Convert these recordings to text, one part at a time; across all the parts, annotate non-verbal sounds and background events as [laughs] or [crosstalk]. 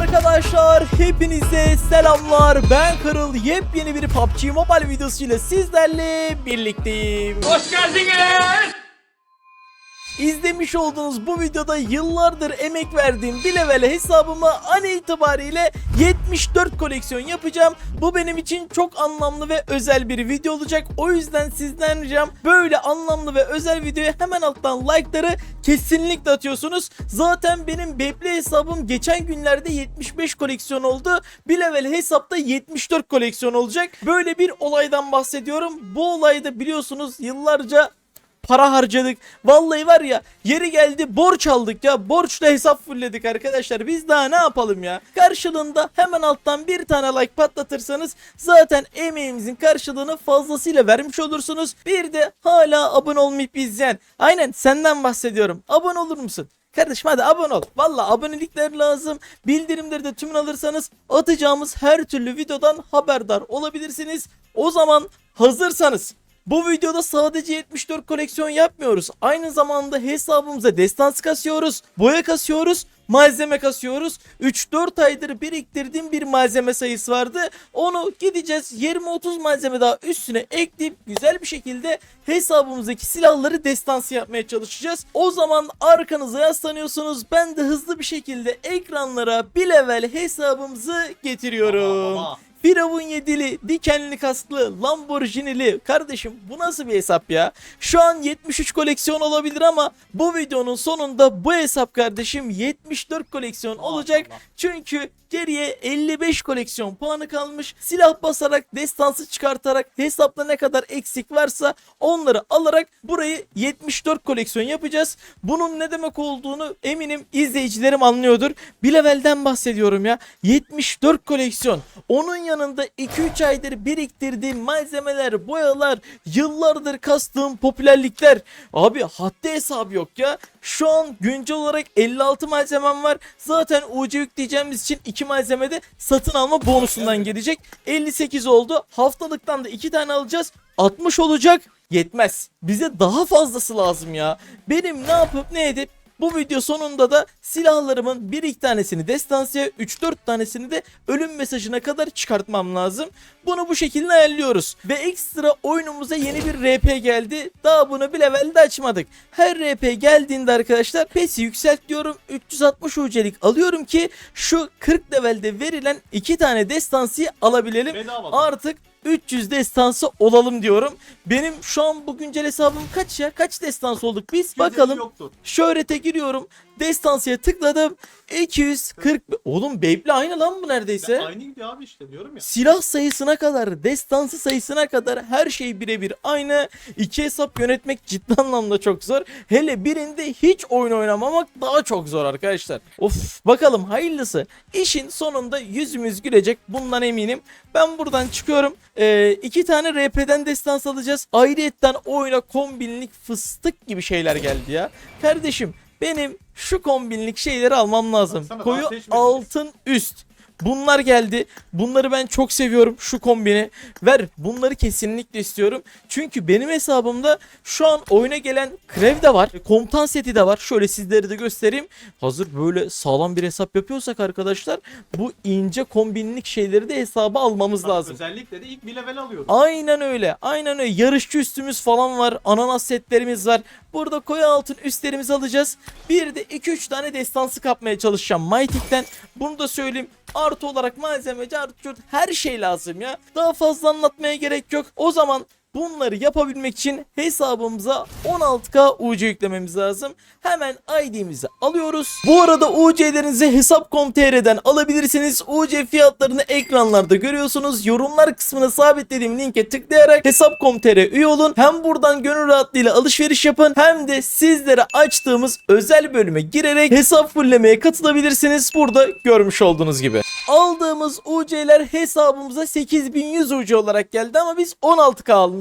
Arkadaşlar hepinize selamlar. Ben Kırıl. Yepyeni bir PUBG Mobile videosuyla sizlerle birlikteyim. Hoş geldiniz. İzlemiş olduğunuz bu videoda yıllardır emek verdiğim bir level hesabıma an itibariyle 74 koleksiyon yapacağım. Bu benim için çok anlamlı ve özel bir video olacak. O yüzden sizden ricam böyle anlamlı ve özel videoya hemen alttan like'ları kesinlikle atıyorsunuz. Zaten benim Beyblade hesabım geçen günlerde 75 koleksiyon oldu. Bir level hesapta 74 koleksiyon olacak. Böyle bir olaydan bahsediyorum. Bu olayda biliyorsunuz yıllarca para harcadık. Vallahi var ya yeri geldi borç aldık ya. Borçla hesap fullledik arkadaşlar. Biz daha ne yapalım ya? Karşılığında hemen alttan bir tane like patlatırsanız zaten emeğimizin karşılığını fazlasıyla vermiş olursunuz. Bir de hala abone olmayıp izleyen. Aynen senden bahsediyorum. Abone olur musun? Kardeşim hadi abone ol. Valla abonelikler lazım. Bildirimleri de tümünü alırsanız atacağımız her türlü videodan haberdar olabilirsiniz. O zaman hazırsanız bu videoda sadece 74 koleksiyon yapmıyoruz. Aynı zamanda hesabımıza destansı kasıyoruz, boya kasıyoruz, malzeme kasıyoruz. 3-4 aydır biriktirdiğim bir malzeme sayısı vardı. Onu gideceğiz 20-30 malzeme daha üstüne ekleyip güzel bir şekilde hesabımızdaki silahları destansı yapmaya çalışacağız. O zaman arkanıza yaslanıyorsunuz. Ben de hızlı bir şekilde ekranlara bir level hesabımızı getiriyorum. Baba, baba. Firavun yedili, dikenli kasklı, Lamborghini'li. Kardeşim bu nasıl bir hesap ya? Şu an 73 koleksiyon olabilir ama bu videonun sonunda bu hesap kardeşim 74 koleksiyon olacak. Çünkü geriye 55 koleksiyon puanı kalmış. Silah basarak, destansı çıkartarak hesapta ne kadar eksik varsa onları alarak burayı 74 koleksiyon yapacağız. Bunun ne demek olduğunu eminim izleyicilerim anlıyordur. Bir levelden bahsediyorum ya. 74 koleksiyon. Onun yanında 2-3 aydır biriktirdiğim malzemeler, boyalar, yıllardır kastığım popülerlikler. Abi haddi hesabı yok ya. Şu an güncel olarak 56 malzemem var. Zaten UC yükleyeceğimiz için 2 malzeme de satın alma bonusundan gelecek. 58 oldu. Haftalıktan da 2 tane alacağız. 60 olacak. Yetmez. Bize daha fazlası lazım ya. Benim ne yapıp ne edip bu video sonunda da silahlarımın bir iki tanesini destansıya 3-4 tanesini de ölüm mesajına kadar çıkartmam lazım. Bunu bu şekilde ayarlıyoruz. Ve ekstra oyunumuza yeni bir RP geldi. Daha bunu bir levelde açmadık. Her RP geldiğinde arkadaşlar PES'i yükselt diyorum. 360 UC'lik alıyorum ki şu 40 levelde verilen iki tane destansıyı alabilelim. Bedava. Artık 300 destansı olalım diyorum. Benim şu an bu güncel hesabım kaç ya? Kaç destans olduk biz? Bakalım. Şöhrete giriyorum. Destansıya tıkladım. 240. Oğlum Beyblade aynı lan bu neredeyse. Ben aynı gidiyor abi işte diyorum ya. Silah sayısına kadar, destansı sayısına kadar her şey birebir aynı. İki hesap yönetmek ciddi anlamda çok zor. Hele birinde hiç oyun oynamamak daha çok zor arkadaşlar. Of bakalım hayırlısı. İşin sonunda yüzümüz gülecek bundan eminim. Ben buradan çıkıyorum. Ee, iki tane RP'den destans alacağız. Ayrıyetten oyuna kombinlik fıstık gibi şeyler geldi ya. Kardeşim benim şu kombinlik şeyleri almam lazım. Baksana, Koyu altın üst. Bunlar geldi. Bunları ben çok seviyorum. Şu kombini. Ver. Bunları kesinlikle istiyorum. Çünkü benim hesabımda şu an oyuna gelen Krev de var. Komutan seti de var. Şöyle sizlere de göstereyim. Hazır böyle sağlam bir hesap yapıyorsak arkadaşlar bu ince kombinlik şeyleri de hesaba almamız Bak, lazım. Özellikle de ilk bir level alıyoruz. Aynen öyle. Aynen öyle. Yarışçı üstümüz falan var. Ananas setlerimiz var. Burada koyu altın üstlerimizi alacağız. Bir de 2-3 tane destansı kapmaya çalışacağım Mytik'ten. Bunu da söyleyeyim. Artı olarak malzemeci artı cürt, her şey lazım ya. Daha fazla anlatmaya gerek yok. O zaman bunları yapabilmek için hesabımıza 16k UC yüklememiz lazım. Hemen ID'mizi alıyoruz. Bu arada UC'lerinizi hesap.com.tr'den alabilirsiniz. UC fiyatlarını ekranlarda görüyorsunuz. Yorumlar kısmına sabitlediğim linke tıklayarak hesap.com.tr üye olun. Hem buradan gönül rahatlığıyla alışveriş yapın hem de sizlere açtığımız özel bölüme girerek hesap fulllemeye katılabilirsiniz. Burada görmüş olduğunuz gibi. Aldığımız UC'ler hesabımıza 8100 UC olarak geldi ama biz 16k almıştık.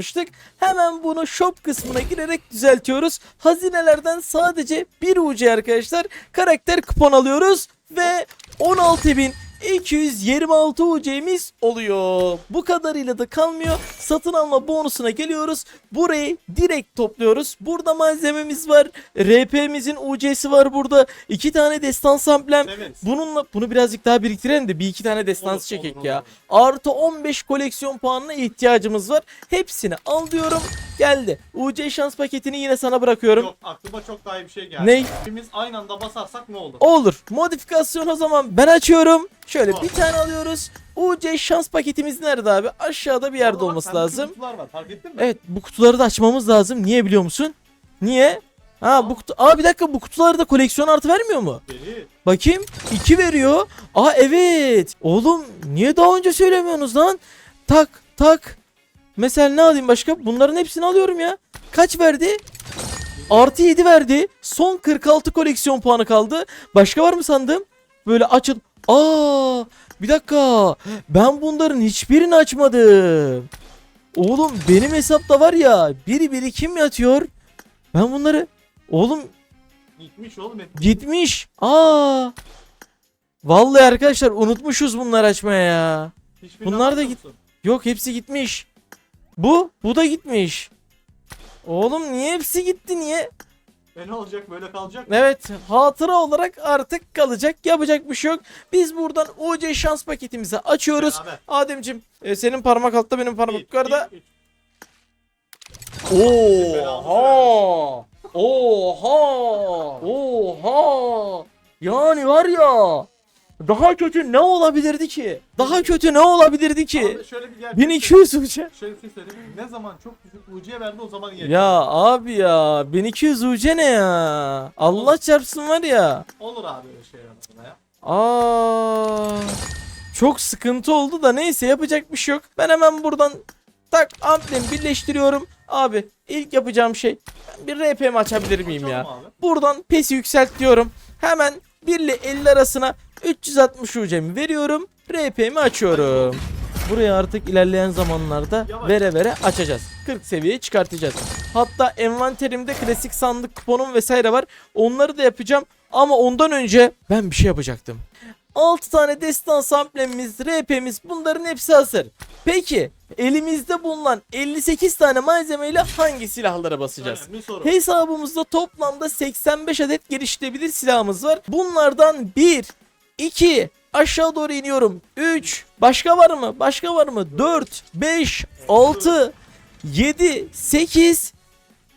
Hemen bunu shop kısmına girerek düzeltiyoruz. Hazinelerden sadece bir UC arkadaşlar karakter kupon alıyoruz ve 16.000 226 UC'miz oluyor. Bu kadarıyla da kalmıyor. Satın alma bonusuna geliyoruz. Burayı direkt topluyoruz. Burada malzememiz var. RP'mizin UC'si var burada. iki tane destans amblem. Evet. Bununla bunu birazcık daha biriktirelim de bir iki tane destans Olur, çekek olur, ya. olur. Artı 15 koleksiyon puanına ihtiyacımız var. Hepsini al diyorum. Geldi. UC şans paketini yine sana bırakıyorum. Yok aklıma çok daha iyi bir şey geldi. Ne? Hepimiz aynı anda basarsak ne olur? Olur. Modifikasyon o zaman ben açıyorum. Şöyle bir tane alıyoruz. UC şans paketimiz nerede abi? Aşağıda bir yerde olması lazım. kutular var fark ettin mi? Evet bu kutuları da açmamız lazım. Niye biliyor musun? Niye? Ha bu kutu... Aa bir dakika bu kutularda koleksiyon artı vermiyor mu? Deli. Bakayım 2 veriyor. Aa evet. Oğlum niye daha önce söylemiyorsunuz lan? Tak tak. Mesela ne alayım başka? Bunların hepsini alıyorum ya. Kaç verdi? Artı 7 verdi. Son 46 koleksiyon puanı kaldı. Başka var mı sandım? Böyle açıl. Aa bir dakika. Ben bunların hiçbirini açmadım. Oğlum benim hesapta var ya biri biri kim yatıyor? Ben bunları Oğlum Gitmiş oğlum hep. Gitmiş. Aa. Vallahi arkadaşlar unutmuşuz bunları açmaya ya. Hiçbirini bunlar da git- musun? Yok hepsi gitmiş. Bu, bu da gitmiş. Oğlum niye hepsi gitti niye? E ne olacak böyle kalacak mı? Evet hatıra olarak artık kalacak yapacak bir şey yok. Biz buradan UC şans paketimizi açıyoruz. Beraber. Ademcim e, senin parmak altta benim parmak Bir, yukarıda. iki, üç. Oha! Oha! Oha! Yani var ya daha kötü ne olabilirdi ki? Daha kötü ne olabilirdi ki? Abi şöyle bir gerçek. 1200 uca. Şöyle bir şey söyleyeyim. Ne zaman çok düşük UC'ye verdi o zaman yeter. Ya abi ya 1200 uca ne ya? Allah çarpsın var ya. Olur abi öyle şeyler arasında ya. Aa, çok sıkıntı oldu da neyse yapacak bir şey yok. Ben hemen buradan tak amblemi birleştiriyorum. Abi ilk yapacağım şey ben bir RPM açabilir miyim ya? Açalım abi. Buradan pesi yükselt diyorum. Hemen 1 ile 50 arasına 360 UC'mi veriyorum. RP'mi açıyorum. Buraya artık ilerleyen zamanlarda vere vere açacağız. 40 seviyeye çıkartacağız. Hatta envanterimde klasik sandık kuponum vesaire var. Onları da yapacağım. Ama ondan önce ben bir şey yapacaktım. 6 tane destan amblemimiz, RP'miz bunların hepsi hazır. Peki elimizde bulunan 58 tane malzemeyle hangi silahlara basacağız? Hesabımızda toplamda 85 adet geliştirebilir silahımız var. Bunlardan 1, 2, aşağı doğru iniyorum. 3, başka var mı? Başka var mı? 4, 5, 6, 7, 8,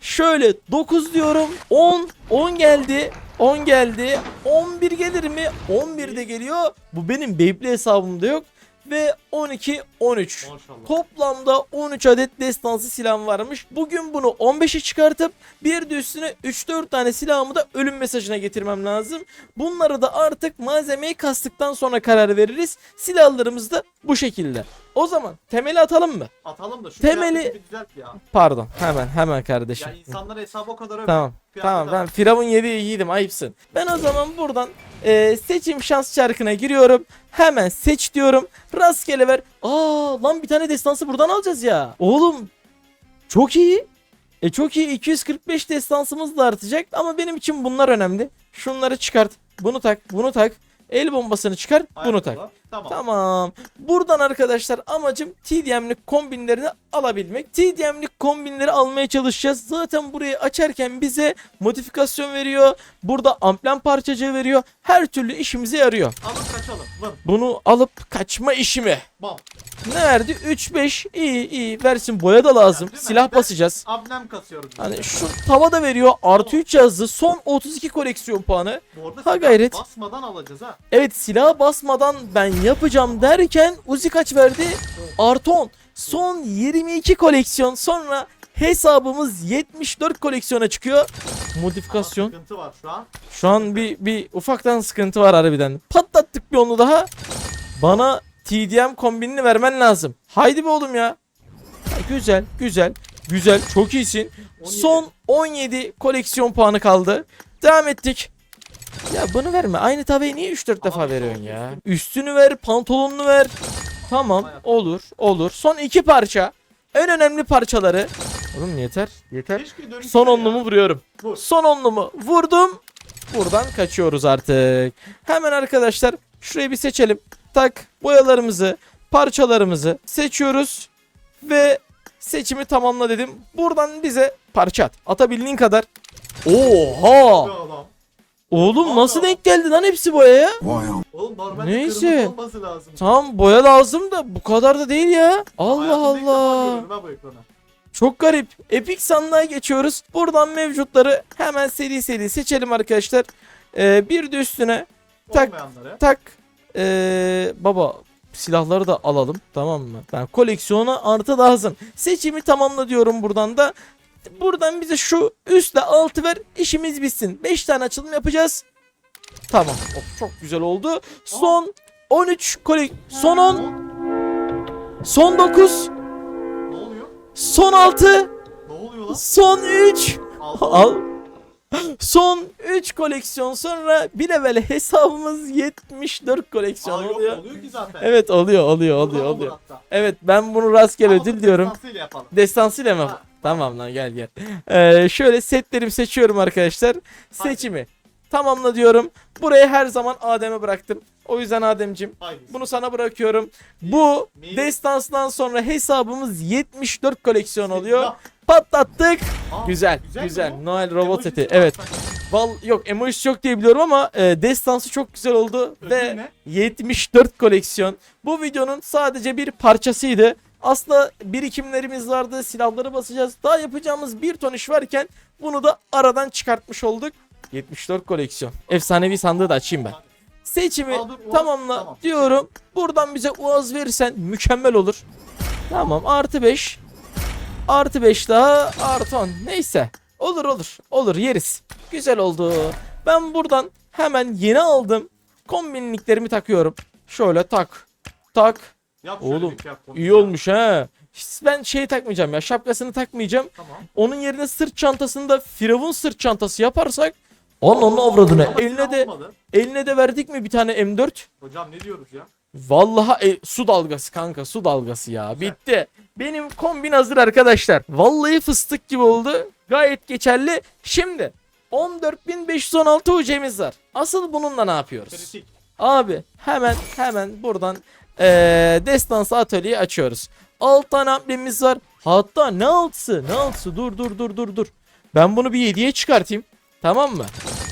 şöyle 9 diyorum. 10, 10 geldi. 10 geldi. 11 gelir mi? 11 de geliyor. Bu benim Beyblade hesabımda yok. Ve 12, 13. Maşallah. Toplamda 13 adet destansı silahım varmış. Bugün bunu 15'e çıkartıp bir de üstüne 3-4 tane silahımı da ölüm mesajına getirmem lazım. Bunları da artık malzemeyi kastıktan sonra karar veririz. Silahlarımız da bu şekilde. O zaman temeli atalım mı? Atalım da şu Temeli- bir düzelt ya. Pardon hemen hemen kardeşim. Ya insanlara hesabı o kadar övme. Tamam. Tamam ben Firavun 7'yi giydim ayıpsın. Ben o zaman buradan e, seçim şans çarkına giriyorum. Hemen seç diyorum. Rastgele ver. Aa lan bir tane destansı buradan alacağız ya. Oğlum çok iyi. E çok iyi 245 destansımız da artacak ama benim için bunlar önemli. Şunları çıkart. Bunu tak, bunu tak. El bombasını çıkar, bunu tak. Tamam. Tamam. Buradan arkadaşlar amacım TDM'lik kombinlerini alabilmek. TDM'lik kombinleri almaya çalışacağız. Zaten burayı açarken bize modifikasyon veriyor. Burada amblem parçacığı veriyor. Her türlü işimize yarıyor. Alıp kaçalım. Vın. Bunu alıp kaçma işimi. Bam. Ne verdi? 3-5. İyi iyi. Versin boya da lazım. Değil mi? Silah Ben- basacağız. Ablem kasıyoruz. biz Hani şu tava da veriyor. Artı 3 yazdı. Son 32 koleksiyon puanı. Bu arada Ha silah gayret. Basmadan alacağız ha. Evet silaha basmadan ben yapacağım derken Uzi kaç verdi? Artı 10. Son 22 koleksiyon sonra hesabımız 74 koleksiyona çıkıyor. Ama Modifikasyon. sıkıntı var şu an. Şu an bir bir ufaktan sıkıntı var harbiden. Patlattık bir onu daha. Bana TDM kombinini vermen lazım. Haydi be oğlum ya. Ha, Güzel, güzel, güzel. Çok iyisin. 17. Son 17 koleksiyon puanı kaldı. Devam ettik. Ya bunu verme. Aynı tavayı niye 3-4 defa veriyorsun ya? üstün. Üstünü ver, pantolonunu ver. Tamam, olur, olur. Son iki parça. En önemli parçaları. Oğlum yeter, yeter. Son onlumu vuruyorum. Vur. Son onlumu vurdum. Buradan kaçıyoruz artık. Hemen arkadaşlar şurayı bir seçelim. tak boyalarımızı, parçalarımızı seçiyoruz ve seçimi tamamla dedim. Buradan bize parça at. Atabildiğin kadar. Oha! Oğlum nasıl denk geldi lan hepsi boyaya? Oğlum normalde Neyse. kırmızı olması lazım. Tamam boya lazım da bu kadar da değil ya. Allah Hayatımda ilk defa Allah. görüyorum ha bu ekranı. Çok garip. Epic sandığa geçiyoruz. Buradan mevcutları hemen seri seri seçelim arkadaşlar. Ee, bir de üstüne Tak. Olmayanları. tak. Ee, baba silahları da alalım tamam mı? Ben koleksiyona artı lazım. Seçimi tamamla diyorum buradan da. Buradan bize şu üstle altı ver işimiz bitsin. 5 tane açılım yapacağız. Tamam. Of, çok güzel oldu. Son 13 kolek son 10 son 9 Ne oluyor? son 6 Ne oluyor lan? son 3 Altı. Al. Son 3 koleksiyon sonra bir level hesabımız 74 koleksiyon Aa, yok, oluyor. oluyor ki zaten. Evet oluyor oluyor Buradan oluyor oluyor. Evet ben bunu rastgele Ama ödül diyorum. destansıyla yapalım. Destansıyla mı? Ha. Tamam lan gel gel. Ee, şöyle setlerimi seçiyorum arkadaşlar. Seçimi tamamla diyorum. Buraya her zaman Adem'e bıraktım. O yüzden Adem'cim bunu sana bırakıyorum. Bu Mi- destansdan sonra hesabımız 74 koleksiyon oluyor. Ya. Patlattık. Aa, Güzel, güzel güzel. mi? Noel robot mi Evet. Val yok emojisi yok diye biliyorum ama e, destansı çok güzel oldu Ödül ve ne? 74 koleksiyon. Bu videonun sadece bir parçasıydı. Aslında birikimlerimiz vardı, silahları basacağız. Daha yapacağımız bir ton iş varken bunu da aradan çıkartmış olduk. 74 koleksiyon. Efsanevi sandığı da açayım ben. Seçimi Aa, dur, Uaz. tamamla Tamam. diyorum. Buradan bize uaz verirsen mükemmel olur. Tamam artı 5. Artı 5 daha artı 10. Neyse. Olur olur. Olur yeriz. Güzel oldu. Ben buradan hemen yeni aldım. Kombinliklerimi takıyorum. Şöyle tak. Tak. Yap Oğlum, yap, İyi ya. olmuş ha. Hiç Ben şey takmayacağım ya. Şapkasını takmayacağım. Tamam. Onun yerine sırt çantasında firavun sırt çantası yaparsak onun avradını Ama eline de olmadı. eline de verdik mi bir tane M4? Hocam ne diyoruz ya? Vallahi e, su dalgası kanka su dalgası ya. Güzel. Bitti. Benim kombin hazır arkadaşlar. Vallahi fıstık gibi oldu. Gayet geçerli. Şimdi 14.516 UC'miz var. Asıl bununla ne yapıyoruz? Kritik. Abi hemen hemen buradan eee destansı atölyeyi açıyoruz. 6 tane amblemimiz var. Hatta ne altısı ne altısı dur dur dur dur dur. Ben bunu bir 7'ye çıkartayım. Tamam mı?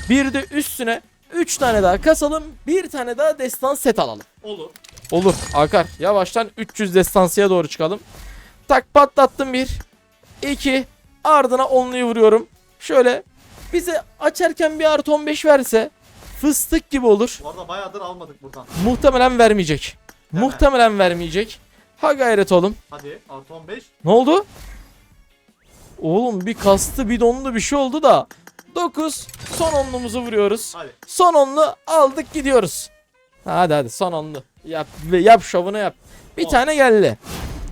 Bir de üstüne 3 tane daha kasalım. Bir tane daha destan set alalım. Olur. Olur akar. Yavaştan 300 destansıya doğru çıkalım. Tak patlattım bir. 2. Ardına onluyu vuruyorum. Şöyle bize açarken bir artı 15 verse fıstık gibi olur. Bu arada bayağıdır almadık buradan. Muhtemelen vermeyecek. Hemen. Muhtemelen vermeyecek. Ha gayret oğlum. Hadi artı 15. Ne oldu? Oğlum bir kastı bidonlu bir şey oldu da. 9. Son onlumuzu vuruyoruz. Hadi. Son onlu aldık gidiyoruz. Hadi hadi son onlu. Yap yap şovunu yap. Bir On. tane geldi.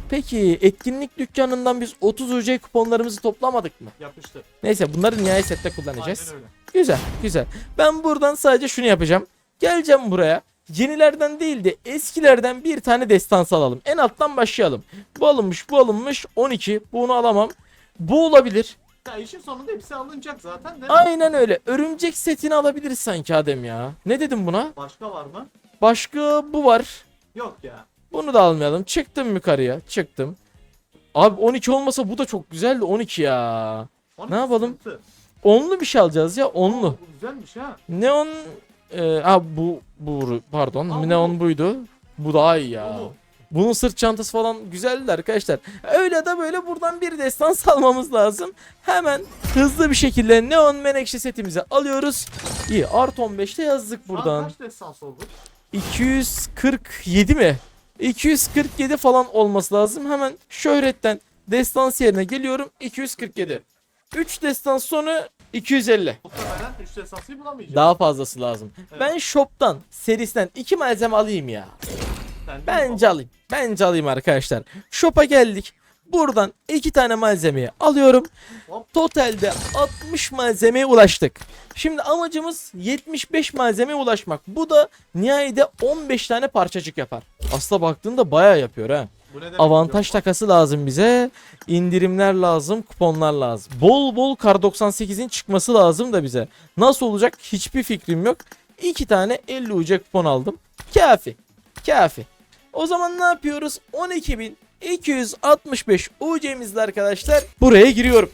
Peki etkinlik dükkanından biz 30 UC kuponlarımızı toplamadık mı? Yapıştır. Neyse bunları nihai sette kullanacağız. Güzel güzel. Ben buradan sadece şunu yapacağım. Geleceğim buraya. Yenilerden değil de eskilerden bir tane destans alalım. En alttan başlayalım. Bu alınmış bu alınmış 12. Bunu alamam. Bu olabilir. Ya işin sonunda hepsi alınacak zaten de. Aynen öyle. Örümcek setini alabiliriz sanki Adem ya. Ne dedim buna? Başka var mı? Başka bu var. Yok ya. Bunu da almayalım. Çıktım yukarıya. Çıktım. Abi 12 olmasa bu da çok güzeldi 12 ya. Onun Ne yapalım? sıkıntı. Onlu bir şey alacağız ya onlu. Bu güzelmiş ha. Neon e, ha bu bu pardon Aa, bu. neon buydu. Bu daha iyi ya. Bu. Bunun sırt çantası falan güzeldi arkadaşlar. Öyle de böyle buradan bir destan salmamız lazım. Hemen hızlı bir şekilde neon menekşe setimizi alıyoruz. İyi art 15'te yazdık buradan. Kaç destans oldu? 247 mi? 247 falan olması lazım. Hemen şöhretten destans yerine geliyorum. 247. 3 destans sonra 250. Muhtemelen 3 destansıyı bulamayacağız. Daha fazlası lazım. Evet. Ben shop'tan serisinden 2 malzeme alayım ya. Sen Bence alayım. Bence alayım arkadaşlar. Shop'a geldik. Buradan 2 tane malzemeyi alıyorum. Hop. Totalde 60 malzemeye ulaştık. Şimdi amacımız 75 malzemeye ulaşmak. Bu da nihayede 15 tane parçacık yapar. Aslına baktığında bayağı yapıyor ha. Avantaj takası lazım bize. İndirimler lazım, kuponlar lazım. Bol bol kar 98'in çıkması lazım da bize. Nasıl olacak hiçbir fikrim yok. İki tane 50 UC kupon aldım. Kafi. Kafi. O zaman ne yapıyoruz? 12.265 UC'mizle arkadaşlar buraya giriyorum.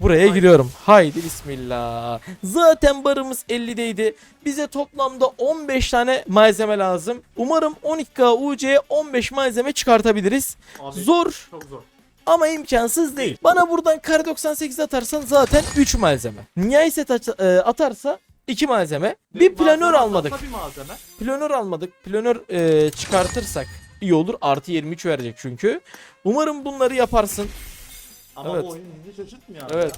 Buraya Haydi. giriyorum. Haydi bismillah. Zaten barımız 50'deydi. Bize toplamda 15 tane malzeme lazım. Umarım 12K UC'ye 15 malzeme çıkartabiliriz. Abi Zor çok zor. ama imkansız değil. Bana buradan kar 98 atarsan zaten 3 malzeme. Aç- e, atarsa 2 malzeme. Bir planör almadık. Bir malzeme. Planör almadık. Planör e, çıkartırsak iyi olur. Artı 23 verecek çünkü. Umarım bunları yaparsın. Ama Evet. bu oyun bizi şaşırtmıyor. Evet,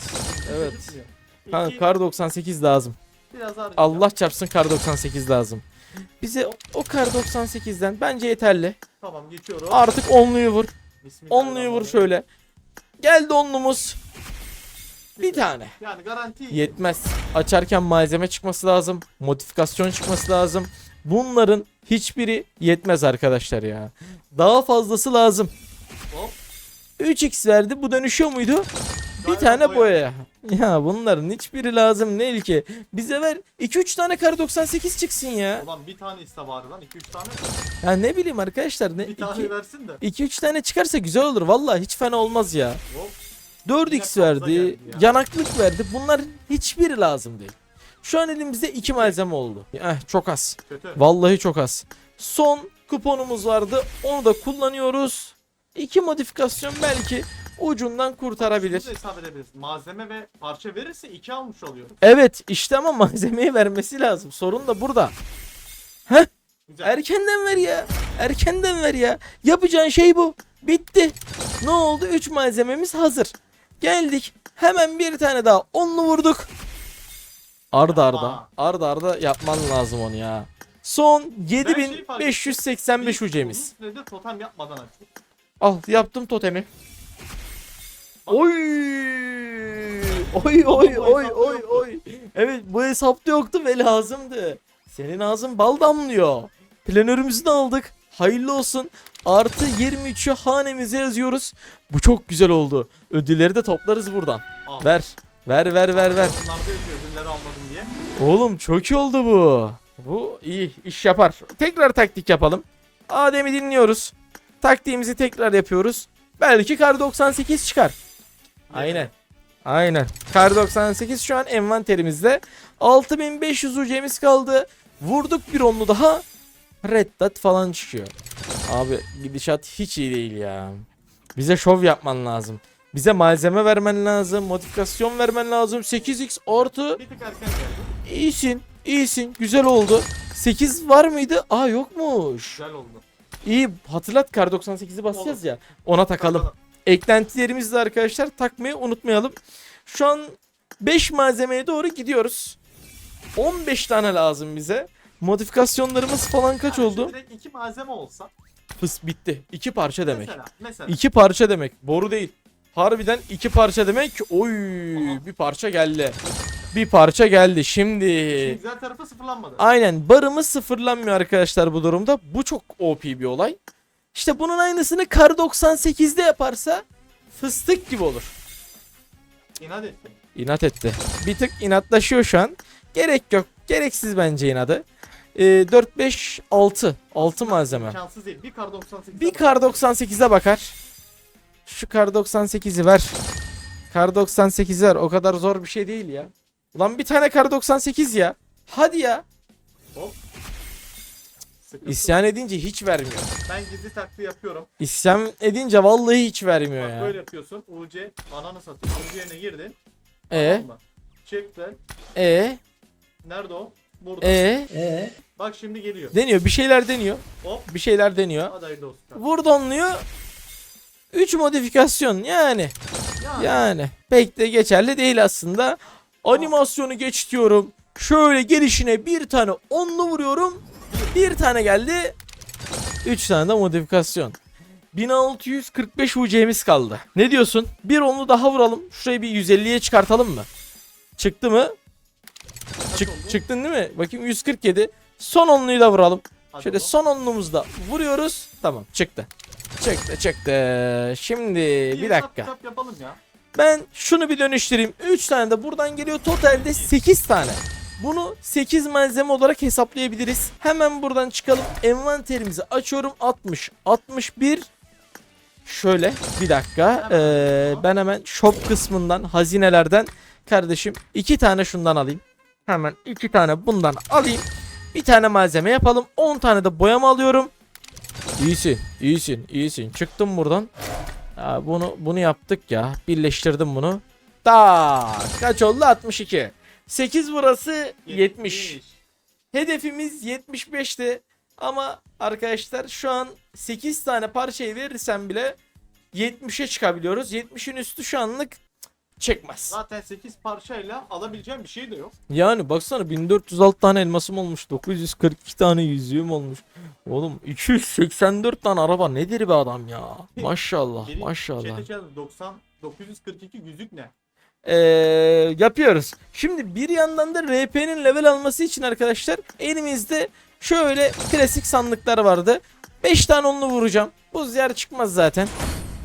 Ya. evet. Şaşırtmıyor. İki, kar 98 lazım. biraz harcayacağım. Allah çarpsın kar 98 lazım. Bize o kar 98'den bence yeterli. Tamam geçiyorum. Artık onluyu vur. Onluyu vur şöyle. Geldi onlumuz. Bir tane. Yani garanti. Yetmez. Açarken malzeme çıkması lazım. Modifikasyon çıkması lazım. Bunların hiçbiri yetmez arkadaşlar ya. Daha fazlası lazım. Hop. 3x verdi. Bu dönüşüyor muydu? Bir tane boya. boya. Ya bunların hiçbiri lazım değil ki. Bize ver 2-3 tane kar 98 çıksın ya. Ulan bir tane iste bari lan. 2-3 tane. Ya ne bileyim arkadaşlar. Ne, Bir tane 2 versin de. 2-3 tane çıkarsa güzel olur. Vallahi hiç fena olmaz ya. Hop. 4x Yine fazla verdi. ya. Yanaklık verdi. Bunlar hiçbiri lazım değil. Şu an elimizde 2 malzeme oldu. Eh, çok az. Kötü. Vallahi çok az. Son kuponumuz vardı. Onu da kullanıyoruz. İki modifikasyon belki ucundan kurtarabilir. Şunu da hesap edebiliriz. Malzeme ve parça verirse 2 almış oluyor. Evet işte ama malzemeyi vermesi lazım. Sorun da burada. Güzel. Erkenden ver ya. Erkenden ver ya. Yapacağın şey bu. Bitti. Ne oldu? 3 malzememiz hazır. Geldik. Hemen bir tane daha onlu vurduk. Arda arda. Arda arda yapman lazım onu ya. Son Ben şeyi fark ettim. 7585 Biz ucemiz. uzun süredir totem yapmadan açtık. Al yaptım totemi. Oy! Oy oy oy oy oy. Evet bu hesapta yoktu ve lazımdı. Senin ağzın bal damlıyor. Planörümüzü de aldık. Hayırlı olsun. Artı 23'ü hanemize yazıyoruz. Bu çok güzel oldu. Ödülleri de toplarız buradan. Al. Ver. Ver ver ver ver. Oğlum çok iyi oldu bu. Bu iyi iş yapar. Tekrar taktik yapalım. Adem'i dinliyoruz. Taktiğimizi tekrar yapıyoruz. Belki kar 98 çıkar. Aynen. Aynen. Kar 98 şu an envanterimizde. 6500 UC'miz kaldı. Vurduk bir onlu daha. Red Dot falan çıkıyor. Abi gidişat hiç iyi değil ya. Bize şov yapman lazım. Bize malzeme vermen lazım. Modifikasyon vermen lazım. 8x artı. İyisin, iyisin. Güzel oldu. 8 var mıydı? Aa yokmuş. Güzel oldu. İyi hatırlat kar 98'i basacağız ya. Ona takalım. Bakalım. Eklentilerimizi de arkadaşlar takmayı unutmayalım. Şu an 5 malzemeye doğru gidiyoruz. 15 tane lazım bize. Modifikasyonlarımız falan kaç oldu? şu Direkt iki malzeme olsa. Fıs bitti. 2 parça demek. Mesela. Mesela. 2 parça demek. Boru değil. Harbiden 2 parça demek. Oy bir parça geldi. Bir parça geldi. Şimdi Şimdi güzel tarafı sıfırlanmadı. Aynen barımız sıfırlanmıyor arkadaşlar bu durumda. Bu çok OP bir olay. İşte bunun aynısını kar 98'de yaparsa fıstık gibi olur. İnat ettim. İnat etti. Bir tık inatlaşıyor şu an. Gerek yok. Gereksiz bence inadı. Ee, 4 5 6 6 malzeme. İmkansız değil. Bir kar 98. Bir kar 98'e bakar. Şu kar 98'i ver. Kar 98 ver. O kadar zor bir şey değil ya. Ulan bir tane kar 98 ya. Hadi ya. Sıkıntı. İsyan edince hiç vermiyor. Ben gizli taktiği yapıyorum. İsyan edince vallahi hiç vermiyor Bak ya. böyle yapıyorsun. UC ananı satıyor. UC yerine girdin. E Tamam? Çıktı. e Nerede o? Burada. e Bak şimdi geliyor. deniyor bir şeyler deniyor. Hop. Bir şeyler deniyor. Hadi olsun. Vur donluyor. 3 modifikasyon yani. Yani. Yani pek de geçerli değil aslında. Animasyonu geç diyorum. Şöyle gelişine bir tane onlu vuruyorum. Bir tane geldi. 3 tane de modifikasyon. 1645 UC'miz kaldı. Ne diyorsun? Bir onlu daha vuralım. Şurayı bir 150'ye çıkartalım mı? Çıktı mı? Çık, çıktın değil mi? Bakayım 147. Son onluyu da vuralım. Hadi Şöyle oğlum. son onluğumuzda vuruyoruz. Tamam çıktı. Çıktı çıktı. Şimdi bir hesap dakika. kitap yapalım ya. Ben şunu bir dönüştüreyim. 3 tane de buradan geliyor. Totalde 8 tane. Bunu 8 malzeme olarak hesaplayabiliriz. Hemen buradan çıkalım. Envanterimizi açıyorum. 60, 61. Şöyle bir dakika. Ee, ben hemen shop kısmından, hazinelerden kardeşim iki tane şundan alayım. Hemen iki tane bundan alayım. Bir tane malzeme yapalım. 10 tane de boyama alıyorum. İyisin, iyisin, iyisin. Çıktım buradan. Ya bunu bunu yaptık ya. Birleştirdim bunu. Tak. Kaç oldu? 62. 8 burası 70. Hedefimiz 75'ti. Ama arkadaşlar şu an 8 tane parçayı verirsem bile 70'e çıkabiliyoruz. 70'in üstü şu anlık çekmez. Zaten 8 parçayla alabileceğim bir şey de yok. Yani baksana 1406 tane elmasım olmuş. 942 tane yüzüğüm olmuş. Oğlum 284 tane araba nedir be adam ya. Maşallah Benim maşallah. yazdım, 90 942 yüzük ne? Ee, yapıyoruz. Şimdi bir yandan da RP'nin level alması için arkadaşlar elimizde şöyle klasik sandıklar vardı. 5 tane onlu vuracağım. Bu yer çıkmaz zaten.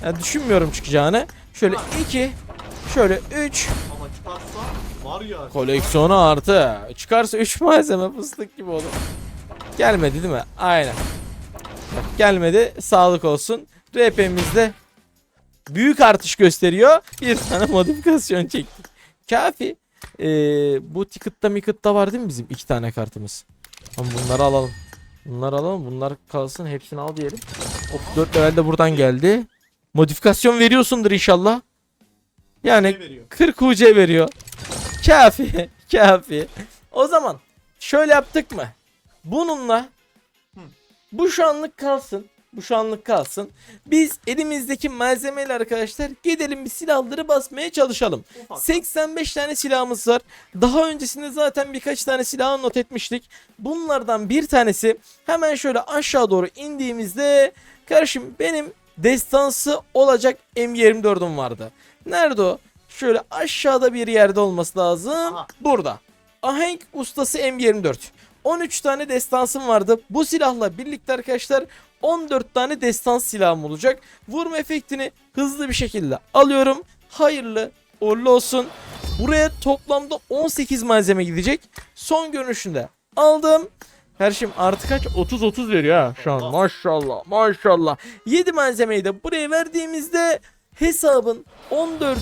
Yani düşünmüyorum çıkacağını. Şöyle 2 şöyle 3 Ama çıkarsa var ya. koleksiyonu artı. Çıkarsa 3 malzeme fıstık gibi olur. Gelmedi değil mi? Aynen. Bak, gelmedi. Sağlık olsun. RP'mizde büyük artış gösteriyor. Bir tane [laughs] modifikasyon çektik. Kafi. Ee, bu ticket'ta mikıtta var değil mi bizim iki tane kartımız? Tamam bunları alalım. Bunları alalım. Bunlar kalsın. Hepsini al diyelim. Hop 4 level de buradan geldi. Modifikasyon veriyorsundur inşallah. Yani veriyor? 40 UC veriyor. [laughs] Kafi. Kafi. O zaman şöyle yaptık mı? Bununla Hı. bu şu anlık kalsın. Bu şu anlık kalsın. Biz elimizdeki malzemeyle arkadaşlar gidelim bir silahları basmaya çalışalım. Ufak. 85 tane silahımız var. Daha öncesinde zaten birkaç tane silahı not etmiştik. Bunlardan bir tanesi hemen şöyle aşağı doğru indiğimizde karşım benim destansı olacak M24'üm vardı. Nerede o? Şöyle aşağıda bir yerde olması lazım. Aha. Burada. Ahenk ustası M24. 13 tane destansım vardı. Bu silahla birlikte arkadaşlar 14 tane destans silahım olacak. Vurma efektini hızlı bir şekilde alıyorum. Hayırlı uğurlu olsun. Buraya toplamda 18 malzeme gidecek. Son görünüşünde aldım. Karşım artı kaç? 30-30 veriyor ha şu an. Allah. Maşallah maşallah. 7 malzemeyi de buraya verdiğimizde hesabın 14.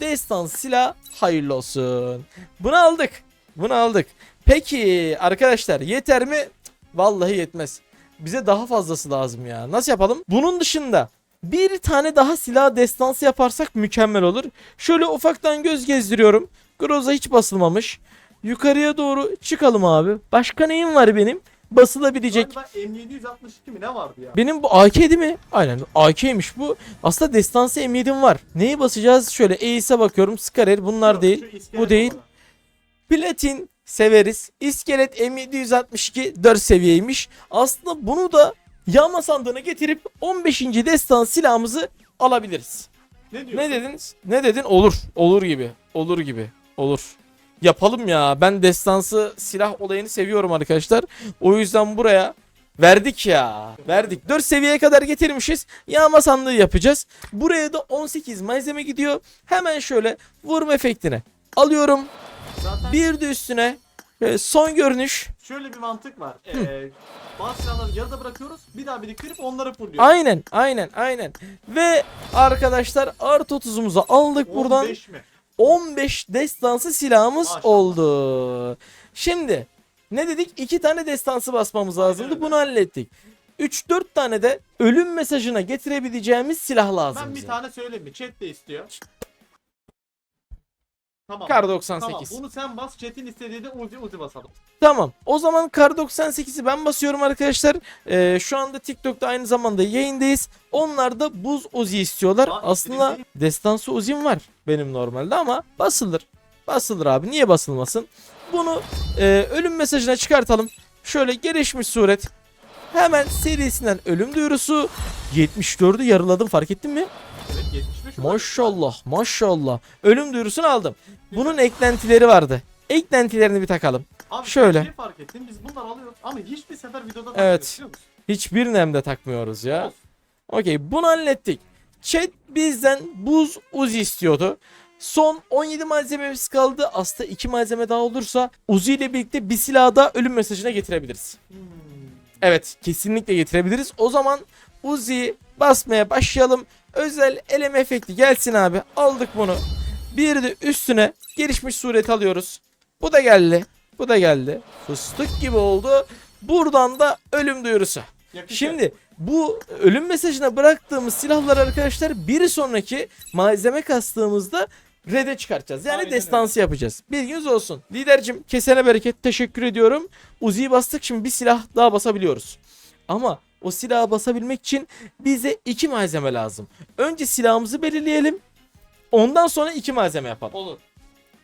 destan silah hayırlı olsun. Bunu aldık. Bunu aldık. Peki arkadaşlar yeter mi? Vallahi yetmez. Bize daha fazlası lazım ya. Nasıl yapalım? Bunun dışında bir tane daha silah destansı yaparsak mükemmel olur. Şöyle ufaktan göz gezdiriyorum. Groza hiç basılmamış. Yukarıya doğru çıkalım abi. Başka neyim var benim? Basılabilecek. Galiba M762 mi ne vardı ya? Benim bu AK değil mi? Aynen AK'ymiş bu. Aslında destansı M7'm var. Neyi basacağız? Şöyle Ace'e bakıyorum. Scarel bunlar Yok, değil. Bu değil. olanı. Platin severiz. İskelet M762 4 seviyeymiş. Aslında bunu da yağma sandığına getirip 15. destan silahımızı alabiliriz. Ne diyorsun? Ne dediniz? Ne dedin? Olur. Olur gibi. Olur gibi. Olur. Yapalım ya. Ben destansı silah olayını seviyorum arkadaşlar. O yüzden buraya verdik ya. Verdik. 4 seviyeye kadar getirmişiz. Yağma sandığı yapacağız. Buraya da 18 malzeme gidiyor. Hemen şöyle vurma efektine alıyorum. Zaten Bir de üstüne e, son görünüş. şöyle bir mantık var. Ee, bazı silahları yarıda bırakıyoruz. Bir daha biriktirip onları fulluyoruz. Aynen aynen aynen. Ve arkadaşlar artı 30'umuzu aldık buradan. 15 mi? 15 destansı silahımız Maşallah. oldu. Şimdi ne dedik? 2 tane destansı basmamız lazımdı. Bunu hallettik. 3-4 tane de ölüm mesajına getirebileceğimiz silah lazım Ben bir bize. tane söyleyeyim mi? Chat de istiyor. Tamam. Kar Tamam 98. bunu sen bas. Chat'in istediği de uzi uzi basalım. Tamam. O zaman Kar 98'i ben basıyorum arkadaşlar. Ee, şu anda TikTok'ta aynı zamanda yayındayız. Onlar da buz Uzi istiyorlar. Aa, Aslında indirim destansı Uzi'm var benim normalde ama basılır. Basılır abi. Niye basılmasın? Bunu e, ölüm mesajına çıkartalım. Şöyle gelişmiş suret. Hemen serisinden ölüm duyurusu. 74'ü yarıladım fark ettin mi? Evet 75 oldu. Maşallah maşallah. Ölüm duyurusunu aldım. Bunun eklentileri vardı. Eklentilerini bir takalım. Abi şöyle. Şey fark ettim. Biz bunları alıyoruz ama hiçbir sefer videoda Evet. takmıyoruz, biliyor musun? Hiçbirini hem de takmıyoruz ya. Okey bunu hallettik. Chat bizden buz uzi istiyordu. Son 17 malzememiz kaldı. Aslında 2 malzeme daha olursa Uzi ile birlikte bir silahı da ölüm mesajına getirebiliriz. Hmm. Evet kesinlikle getirebiliriz. O zaman Uzi'yi basmaya başlayalım. Özel eleme efekti gelsin abi. Aldık bunu. Bir de üstüne gelişmiş sureti alıyoruz. Bu da geldi. Bu da geldi. Fıstık gibi oldu. Buradan da ölüm duyurusu. Yakışır. Şimdi bu ölüm mesajına bıraktığımız silahlar arkadaşlar bir sonraki malzeme kastığımızda red'e çıkartacağız. Yani Aynen destansı yapacağız. Bilginiz olsun. Lidercim kesene bereket teşekkür ediyorum. Uzi'yi bastık şimdi bir silah daha basabiliyoruz. Ama o silahı basabilmek için bize iki malzeme lazım. Önce silahımızı belirleyelim. Ondan sonra iki malzeme yapalım. Olur.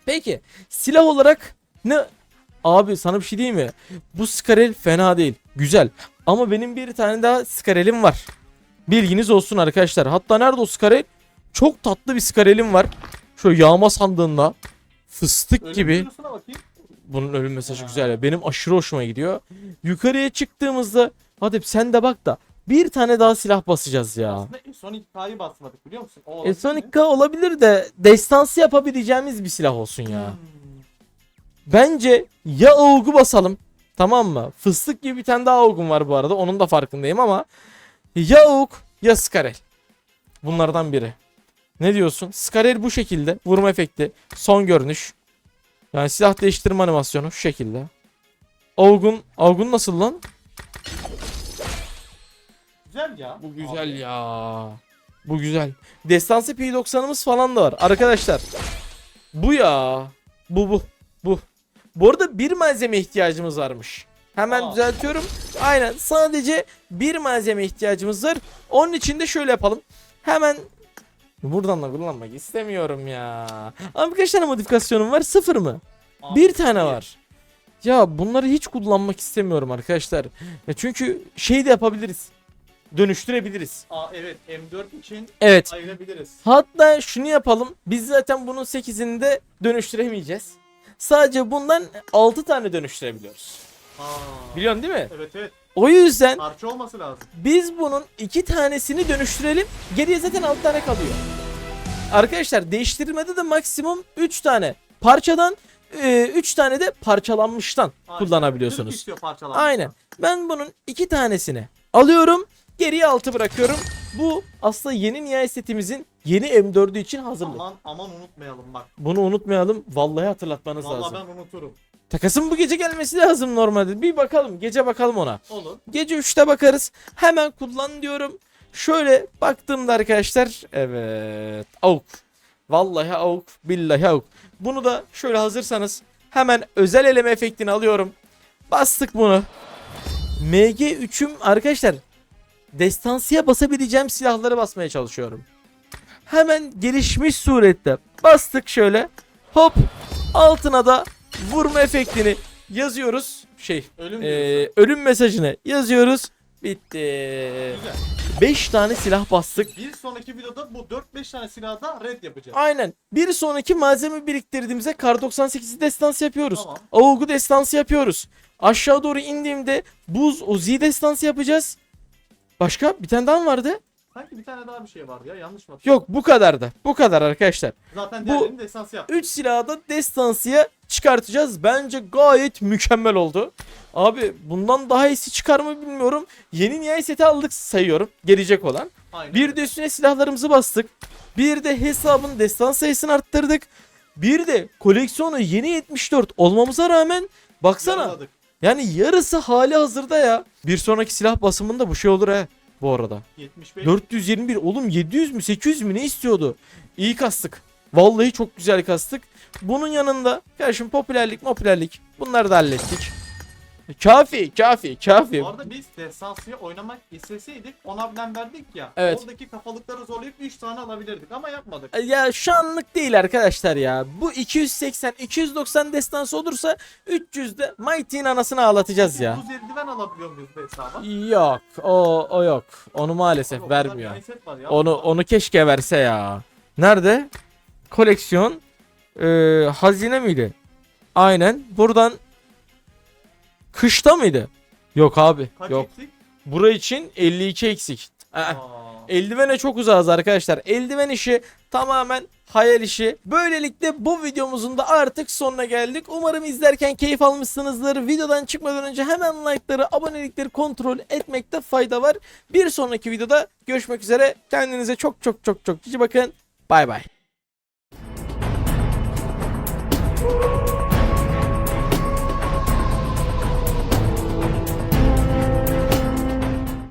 Peki silah olarak ne? Abi sana bir şey diyeyim mi? Bu Skarel fena değil. Güzel. Ama benim bir tane daha Skarelim var. Bilginiz olsun arkadaşlar. Hatta nerede o Skarel? Çok tatlı bir Skarelim var. Şöyle yağma sandığında. Fıstık Ölüm gibi. Bunun ölüm mesajı güzel. ya. Benim aşırı hoşuma gidiyor. Yukarıya çıktığımızda hadi sen de bak da bir tane daha silah basacağız ya. Aslında Sonic K'yı basmadık biliyor musun? O E olabilir Sonic mi? K olabilir de destansı yapabileceğimiz bir silah olsun ya. Hmm. Bence ya Aug'u basalım. Tamam mı? Fıstık gibi bir tane daha Aug'um var bu arada. Onun da farkındayım ama ya Aug ya Skarel. Bunlardan biri. Ne diyorsun? Skarel bu şekilde. Vurma efekti. Son görünüş. Yani silah değiştirme animasyonu şu şekilde. Aug'un Aug'un nasıl lan? Güzel ya. Bu güzel Abi. ya. Bu güzel. Destansı P90'ımız falan da var. Arkadaşlar. Bu ya. Bu bu. Bu. Bu arada bir malzeme ihtiyacımız varmış. Hemen Aa. düzeltiyorum. Aynen. Sadece bir malzeme ihtiyacımız var. Onun için de şöyle yapalım. Hemen Buradan da kullanmak istemiyorum ya. Abi kaç tane modifikasyonum var? Sıfır mı? Abi, Bir tane var. Ya bunları hiç kullanmak istemiyorum arkadaşlar. Ya çünkü şey de yapabiliriz. Dönüştürebiliriz. Aa evet M4 için Evet. ayırabiliriz. Hatta şunu yapalım. Biz zaten bunun 8'ini de dönüştüremeyeceğiz. Sadece bundan 6 tane dönüştürebiliyoruz. Aa. Biliyorsun değil mi? Evet evet. O yüzden Parça olması lazım. biz bunun 2 tanesini dönüştürelim. Geriye zaten 6 tane kalıyor. Arkadaşlar değiştirmede de maksimum 3 tane parçadan 3 tane de parçalanmıştan Aynen. kullanabiliyorsunuz. İstiyor parçalanmış. Aynen. Ben bunun iki tanesini alıyorum. Geriye altı bırakıyorum. Bu aslında yeni nihai setimizin yeni M4'ü için hazırlık. Aman aman unutmayalım bak. Bunu unutmayalım. Vallahi hatırlatmanız Vallahi lazım. ben unuturum. Takasın bu gece gelmesi lazım normalde. Bir bakalım. Gece bakalım ona. Olur. Gece 3'te bakarız. Hemen kullan diyorum. Şöyle baktığımda arkadaşlar. Evet. Avuk. Vallahi avuk. Billahi avuk. Bunu da şöyle hazırsanız hemen özel eleme efektini alıyorum. Bastık bunu. MG3'üm arkadaşlar destansıya basabileceğim silahları basmaya çalışıyorum. Hemen gelişmiş surette bastık şöyle. Hop altına da vurma efektini yazıyoruz. Şey Ölüm diyorsun. ölüm mesajını yazıyoruz. Bitti. Güzel. 5 tane silah bastık. Bir sonraki videoda bu 4-5 tane silahı da red yapacağız. Aynen. Bir sonraki malzeme biriktirdiğimizde Kar 98'i destansı yapıyoruz. Tamam. Avug'u destansı yapıyoruz. Aşağı doğru indiğimde Buz Uzi destansı yapacağız. Başka bir tane daha mı vardı? Sanki bir tane daha bir şey vardı ya yanlış mı? Yok bu kadardı. Bu kadar arkadaşlar. Zaten Bu- de esans yap. 3 silahı da destansıya çıkartacağız. Bence gayet mükemmel oldu. Abi bundan daha iyisi çıkar mı bilmiyorum. Yeni nihai seti aldık sayıyorum. Gelecek olan. Aynen. Bir de üstüne silahlarımızı bastık. Bir de hesabın destan sayısını arttırdık. Bir de koleksiyonu yeni 74 olmamıza rağmen baksana. Yaraladık. Yani yarısı hali hazırda ya. Bir sonraki silah basımında bu şey olur ha bu arada. 75. 421 oğlum 700 mü 800 mü ne istiyordu? İyi kastık. Vallahi çok güzel kastık. Bunun yanında karşım popülerlik popülerlik bunları da hallettik. Kafi kafi kafi. Bu arada biz desansıya oynamak isteseydik ona bilen verdik ya. Evet. Oradaki kafalıkları zorlayıp 3 tane alabilirdik ama yapmadık. Ya şu anlık değil arkadaşlar ya. Bu 280 290 destansı olursa 300'de Mighty'nin anasını ağlatacağız ya. Buz eldiven alabiliyor muyuz bu hesaba? Yok o o yok. Onu maalesef kadar vermiyor. Onu onu keşke verse ya. Nerede? Koleksiyon ee, hazine miydi? Aynen. Buradan kışta mıydı? Yok abi. Kaç yok. eksik? Bura için 52 eksik. Aa. Eldivene çok uzağız arkadaşlar. Eldiven işi tamamen hayal işi. Böylelikle bu videomuzun da artık sonuna geldik. Umarım izlerken keyif almışsınızdır. Videodan çıkmadan önce hemen like'ları, abonelikleri kontrol etmekte fayda var. Bir sonraki videoda görüşmek üzere. Kendinize çok çok çok çok cici bakın. Bay bay.